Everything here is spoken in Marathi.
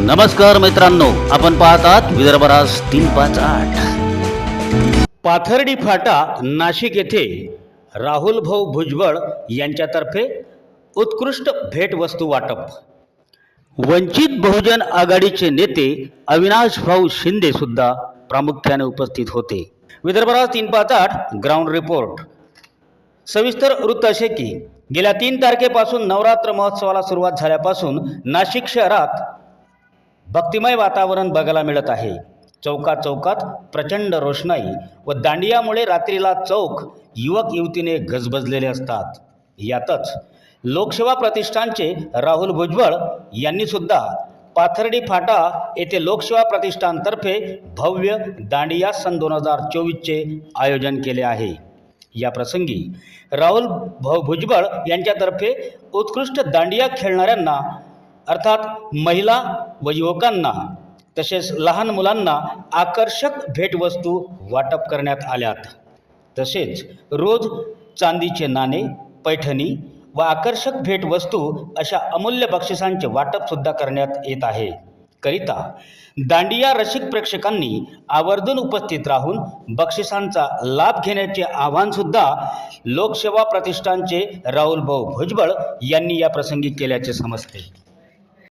नमस्कार मित्रांनो आपण पाहतात विदर्भराज तीन पाच आठ. पाथर्डी फाटा नाशिक येथे राहुल भाऊ भुजबळ यांच्यातर्फे उत्कृष्ट भेटवस्तू वाटप. वंचित बहुजन आघाडीचे नेते अविनाश भाऊ शिंदे सुद्धा प्रामुख्याने उपस्थित होते. विदर्भराज तीन पाच आठ ग्राउंड रिपोर्ट. सविस्तर वृत्त असे की गेल्या तीन तारखेपासून नवरात्र महोत्सवाला सुरुवात झाल्यापासून नाशिक शहरात भक्तिमय वातावरण बघायला मिळत आहे. चौका चौकात प्रचंड रोषणाई व दांडियामुळे रात्रीला चौक युवक युवतीने गजबजलेले असतात. यातच लोकसेवा प्रतिष्ठानचे राहुल भुजबळ यांनी सुद्धा पाथर्डी फाटा येथे लोकसेवा प्रतिष्ठानतर्फे भव्य दांडिया सन दोन हजार चोवीसचे आयोजन केले आहे. या प्रसंगी राहुल भाऊ भुजबळ यांच्यातर्फे उत्कृष्ट दांडिया खेळणाऱ्यांना अर्थात महिला व युवकांना तसेच लहान मुलांना आकर्षक भेटवस्तू वाटप करण्यात आल्यात. तसेच रोज चांदीचे नाणे पैठणी व आकर्षक भेटवस्तू अशा अमूल्य बक्षिसांचे वाटपसुद्धा करण्यात येत आहे. करिता दांडिया रसिक प्रेक्षकांनी आवर्जून उपस्थित राहून बक्षिसांचा लाभ घेण्याचे आवाहनसुद्धा लोकसेवा प्रतिष्ठानचे राहुल भाऊ भुजबळ यांनी या प्रसंगी केल्याचे समजते.